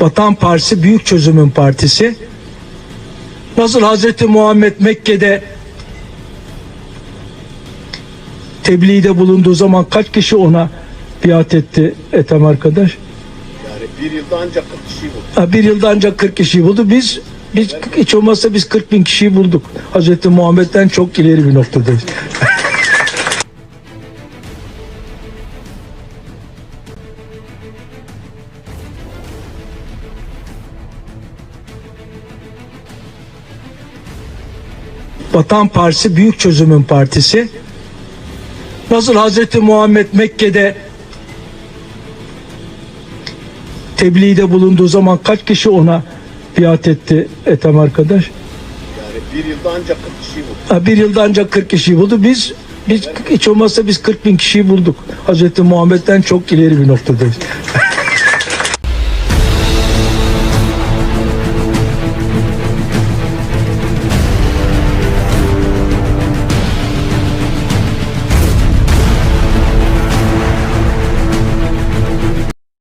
Vatan Partisi Büyük Çözümün Partisi. Nasıl Hazreti Muhammed Mekke'de tebliğde bulunduğu zaman kaç kişi ona biat etti Ethem arkadaş? Yani bir yılda ancak 40 kişi buldu. Ha, bir yılda ancak 40 kişiyi buldu. Biz biz hiç olmazsa biz 40 bin kişiyi bulduk. Hazreti Muhammed'den çok ileri bir noktadayız. Vatan Partisi Büyük Çözümün Partisi. Nasıl Hazreti Muhammed Mekke'de tebliğde bulunduğu zaman kaç kişi ona biat etti Ethem arkadaş? Yani bir yılda ancak 40 kişi buldu. Ha, bir yılda ancak 40 kişiyi buldu. Biz biz hiç olmazsa biz 40 bin kişiyi bulduk. Hazreti Muhammed'den çok ileri bir noktadayız.